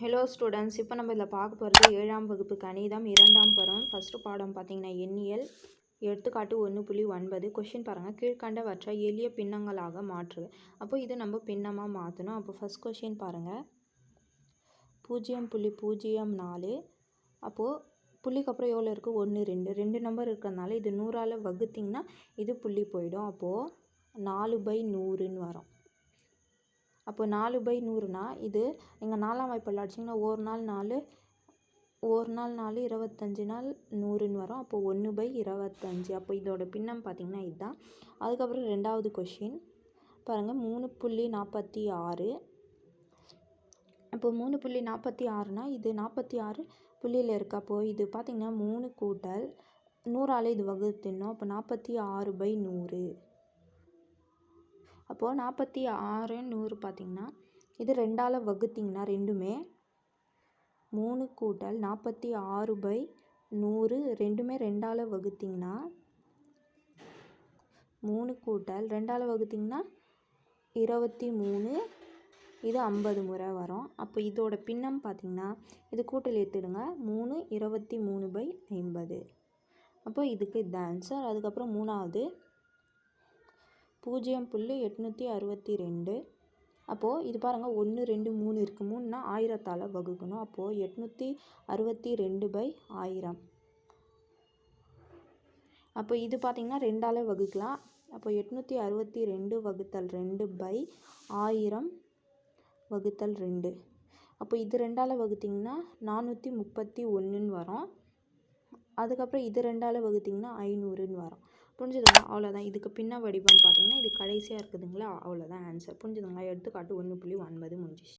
Hello students இப்போ நம்ம இதில் பார்க்க போகிறது ஏழாம் வகுப்பு கணிதம் இரண்டாம் பருவம் ஃபஸ்ட்டு பாடம் பார்த்தீங்கன்னா எண்ணியல் எடுத்துக்காட்டு ஒன்று புள்ளி ஒன்பது. கொஷின் பாருங்கள் கீழ்கண்டவற்றை எளிய பின்னங்களாக மாற்று. அப்போ இது நம்ம பின்னமாக மாற்றணும். அப்போ ஃபஸ்ட் கொஷின் பாருங்கள் பூஜ்ஜியம் புள்ளி பூஜ்ஜியம் நாலு. அப்போது புள்ளிக்கு அப்புறம் எவ்வளோ இருக்குது ஒன்று ரெண்டு. ரெண்டு நம்பர் இருக்கிறதுனால இது நூறால் வகுத்திங்கன்னா இது புள்ளி போயிடும். அப்போது நாலு பை நூறுன்னு வரும். அப்போ நாலு பை நூறுனா இது நீங்கள் நாலாம் வாய்ப்பில் அடிச்சிங்கன்னா ஒரு நாள் நாலு ஒரு நாள் நாலு இருபத்தஞ்சி நாள் நூறுன்னு வரும். அப்போ ஒன்று பை இருபத்தஞ்சி. அப்போ இதோட பின்னம் பார்த்திங்கன்னா இதுதான். அதுக்கப்புறம் ரெண்டாவது கொஷின் பாருங்கள் மூணு புள்ளி நாற்பத்தி ஆறு. இப்போ மூணு புள்ளி நாற்பத்தி ஆறுனா இது நாற்பத்தி ஆறு புள்ளியில் இருக்கா. அப்போது இது பார்த்திங்கன்னா மூணு கூட்டல் நூறால் இது வகுத்துன்னோம் அப்போ நாற்பத்தி ஆறு பை நூறு. அப்போது நாற்பத்தி ஆறு நூறு பார்த்திங்கன்னா இது ரெண்டால் வகுத்திங்கன்னா ரெண்டுமே. மூணு கூட்டல் நாற்பத்தி ஆறு பை நூறு ரெண்டுமே ரெண்டால் வகுத்திங்கன்னா மூணு கூட்டல் ரெண்டால் வகுத்திங்கன்னா இருபத்தி மூணு இது ஐம்பது முறை வரும். அப்போ இதோட பின்னம் பார்த்திங்கன்னா இது கூட்டல் எடுத்துடுங்க. மூணு இருபத்தி மூணு பை ஐம்பது. அப்போ இதுக்கு இது ஆன்சர் அதுக்கப்புறம் மூணாவது பூஜ்ஜியம் புள்ளி எட்நூற்றி அறுபத்தி ரெண்டு. அப்போது இது பாருங்கள் ஒன்று ரெண்டு மூணு இருக்குது மூணுனா ஆயிரத்தால் வகுக்கணும். அப்போது எட்நூற்றி அறுபத்தி ரெண்டு பை ஆயிரம். அப்போ இது பார்த்திங்கன்னா ரெண்டால் வகுக்கலாம். அப்போ எட்நூற்றி அறுபத்தி ரெண்டு வகுத்தல் ரெண்டு பை ஆயிரம் வகுத்தல் ரெண்டு. அப்போ இது ரெண்டால் வகுத்திங்கன்னா நானூற்றி முப்பத்தி ஒன்றுன்னு வரும். அதுக்கப்புறம் இது ரெண்டால் வகுத்திங்கன்னா ஐநூறுன்னு வரும். புரிஞ்சுதுங்களா? அவ்வளோதான் இதுக்கு பின்ன வடிவம் பார்த்தீங்கன்னா இது கடைசியாக இருக்குதுங்களா? அவ்வளோதான் ஆன்சர் புரிஞ்சுதுங்களா? எடுத்துக்காட்டு ஒன்று புள்ளி ஒன்பது முடிஞ்சிச்சு.